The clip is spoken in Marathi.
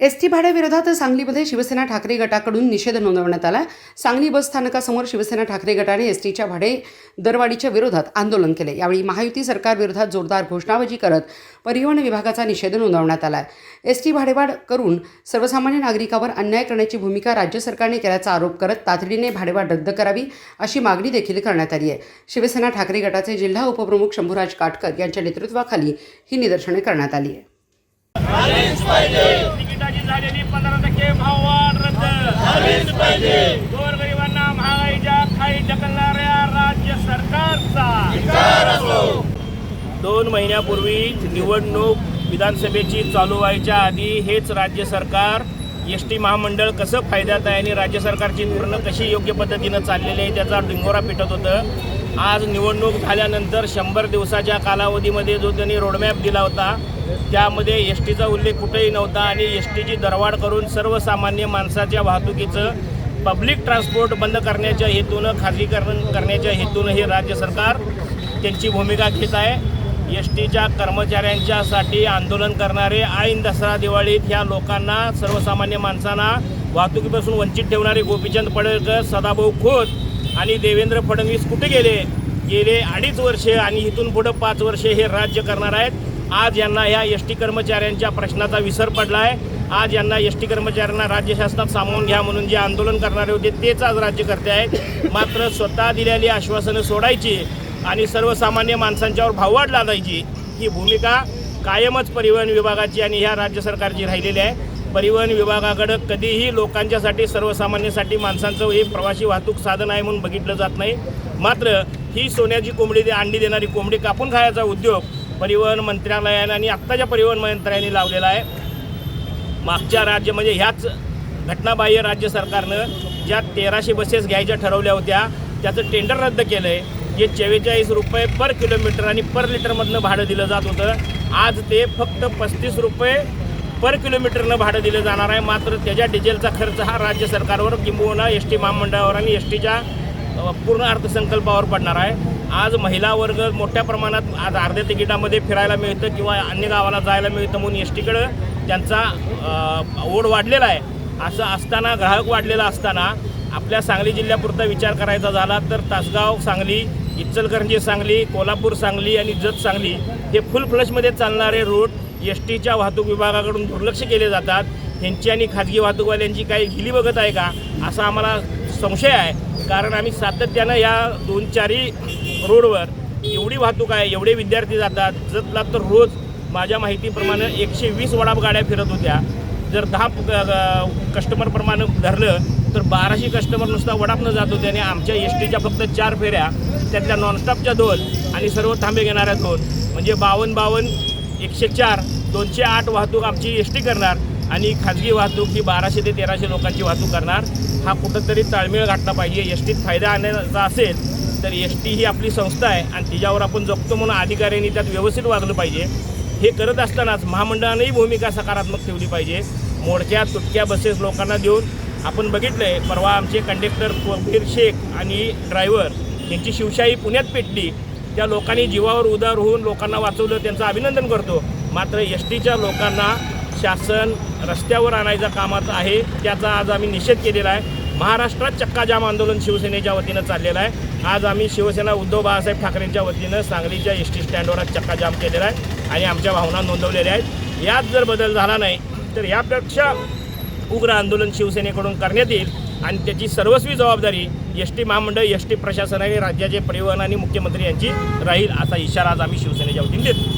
एस टी भाड्याविरोधात सांगलीमध्ये शिवसेना ठाकरे गटाकडून निषेध नोंदवण्यात आला. सांगली बस स्थानकासमोर शिवसेना ठाकरे गटाने एस टीच्या भाडे दरवाढीच्या विरोधात आंदोलन केले. यावेळी महायुती सरकारविरोधात जोरदार घोषणाबाजी करत परिवहन विभागाचा निषेध नोंदवण्यात आला. एस टी भाडेवाढ करून सर्वसामान्य नागरिकावर अन्याय करण्याची भूमिका राज्य सरकारने केल्याचा आरोप करत तातडीने भाडेवाढ रद्द करावी अशी मागणी देखील करण्यात आली आहे. शिवसेना ठाकरे गटाचे जिल्हा उपप्रमुख शंभूराज काटकर यांच्या नेतृत्वाखाली ही निदर्शने करण्यात आली आहे. झालेली पंधरा टक्के भाववाढ रद्द झालीच पाहिजे. गोरगरिबांना महागाईच्या खाली ढकलणाऱ्या राज्य सरकारचा. दोन महिन्यापूर्वी निवडणूक विधानसभेची चालू व्हायच्या आधी हेच राज्य सरकार एस टी महामंडळ कसं फायद्यात आहे आणि राज्य सरकारची धोरणं कशी योग्य पद्धतीनं चाललेली आहे त्याचा डिंगोरा पिटत होतं. आज निवडणूक झाल्यानंतर शंभर दिवसाच्या कालावधीमध्ये जो त्यांनी रोडमॅप दिला होता त्यामध्ये एस टीचा उल्लेख कुठेही नव्हता आणि एस टीची दरवाढ करून सर्वसामान्य माणसाच्या वाहतुकीचं पब्लिक ट्रान्सपोर्ट बंद करण्याच्या हेतूनं खाजगीकरण करण्याच्या हेतूनं हे राज्य सरकार त्यांची भूमिका घेत आहे. एस टीच्या कर्मचाऱ्यांच्यासाठी आंदोलन करणारे ऐन दसरा दिवाळीत ह्या लोकांना सर्वसामान्य माणसांना वाहतुकीपासून वंचित ठेवणारे गोपीचंद पडळकर सदाभाऊ खोत आणि देवेंद्र फडणवीस कुठे गेले? गेले अडीच वर्षे आणि इथून पुढं पाच वर्षे हे राज्य करणार आहेत. आज यांना ह्या एस टी कर्मचाऱ्यांच्या प्रश्नाचा विसर पडला आहे आज यांना एस टी कर्मचाऱ्यांना राज्य शासनात सामावून घ्या म्हणून जे आंदोलन करणारे होते तेच आज राज्यकर्ते आहेत. मात्र स्वतः दिलेली आश्वासनं सोडायची आणि सर्वसामान्य माणसांच्यावर भाववाढ लादायची ही भूमिका कायमच परिवहन विभागाची आणि ह्या राज्य सरकारची राहिलेली आहे. परिवहन विभागाकडं कधीही लोकांच्यासाठी सर्वसामान्यासाठी माणसांचं हे प्रवासी वाहतूक साधन आहे म्हणून बघितलं जात नाही. मात्र ही सोन्याची कोंबडी दे अंडी देणारी कोंबडी कापून खायचा उद्योग परिवहन मंत्रालयानं आणि आत्ताच्या परिवहन मंत्र्यांनी लावलेला आहे. मागच्या राज्य म्हणजे ह्याच घटनाबाह्य राज्य सरकारनं ज्या तेराशे बसेस घ्यायच्या ठरवल्या होत्या त्याचं टेंडर रद्द केलं आहे जे चव्वेचाळीस रुपये पर किलोमीटर आणि पर लिटरमधनं भाडं दिलं जात होतं. आज ते फक्त पस्तीस रुपये पर किलोमीटरनं भाडं दिलं जाणार आहे. मात्र त्याच्या डिझेलचा खर्च हा राज्य सरकारवर किंबहुना एस टी महामंडळावर आणि एस टीच्या पूर्ण अर्थसंकल्पावर पडणार आहे. आज महिला वर्ग मोठ्या प्रमाणात आज अर्ध्या तिकिटामध्ये फिरायला मिळतं किंवा अन्य गावाला जायला मिळतं म्हणून एस टीकडं त्यांचा ओढ वाढलेला आहे. असं असताना ग्राहक वाढलेला असताना आपल्या सांगली जिल्ह्यापुरता विचार करायचा झाला तर तासगाव सांगली इचलकरंजी सांगली कोल्हापूर सांगली आणि जत सांगली हे फुल फ्लशमध्ये चालणारे रूट एस टीच्या वाहतूक विभागाकडून दुर्लक्ष केले जातात. ह्यांची आणि खाजगी वाहतूकवाल्यांची काही गिली बघत आहे का? असा आम्हाला संशय आहे. कारण आम्ही सातत्यानं या दोन चारी रोडवर एवढी वाहतूक आहे एवढे विद्यार्थी जातात. जतला तर रोज माझ्या माहितीप्रमाणे एकशे वीस वडाप गाड्या फिरत होत्या. जर दहा कस्टमरप्रमाणे धरलं तर बाराशे कस्टमर नुसता वडापनं जात होते आणि आमच्या एस टीच्या फक्त चार फेऱ्या त्यातल्या नॉनस्टॉपच्या दोन आणि सर्व थांबे घेणाऱ्या दोन. म्हणजे बावन्न बावन्न एकशे चार दोनशे आठ वाहतूक आमची एस टी करणार आणि खाजगी वाहतूक ही बाराशे ते तेराशे लोकांची वाहतूक करणार. हा कुठंतरी ताळमेळ घातला पाहिजे. एस टीत फायदा आणण्याचा असेल तर एस टी ही आपली संस्था आहे आणि तिच्यावर आपण जगतो म्हणून अधिकाऱ्यांनी त्यात व्यवस्थित वागलं पाहिजे. हे करत असतानाच महामंडळानंही भूमिका सकारात्मक ठेवली पाहिजे. मोडक्या तुटक्या बसेस लोकांना देऊन आपण बघितलं आहे परवा आमचे कंडक्टर कबीर शेख आणि ड्रायव्हर यांची शिवशाही पुण्यात पेटली. त्या लोकांनी जीवावर उदार होऊन लोकांना वाचवलं त्यांचं अभिनंदन करतो. मात्र एस टीच्या लोकांना शासन रस्त्यावर आणायचा कामाचं आहे त्याचा आज आम्ही निषेध केलेला आहे. महाराष्ट्रात चक्काजाम आंदोलन शिवसेनेच्या वतीनं चाललेलं आहे. आज आम्ही शिवसेना उद्धव बाळासाहेब ठाकरेंच्या वतीनं सांगलीच्या एस टी स्टँडवर आज चक्काजाम केलेला आहे आणि आमच्या भावना नोंदवलेल्या आहेत. यात जर बदल झाला नाही तर यापेक्षा उग्र आंदोलन शिवसेनेकडून करण्यात येईल. आणि त्याची सर्वस्वी जबाबदारी एस टी महामंडळ एस टी प्रशासन आणि राज्याचे परिवहन आणि मुख्यमंत्री यांची राहील असा इशारा आज आम्ही शिवसेनेच्या वतीने देतो.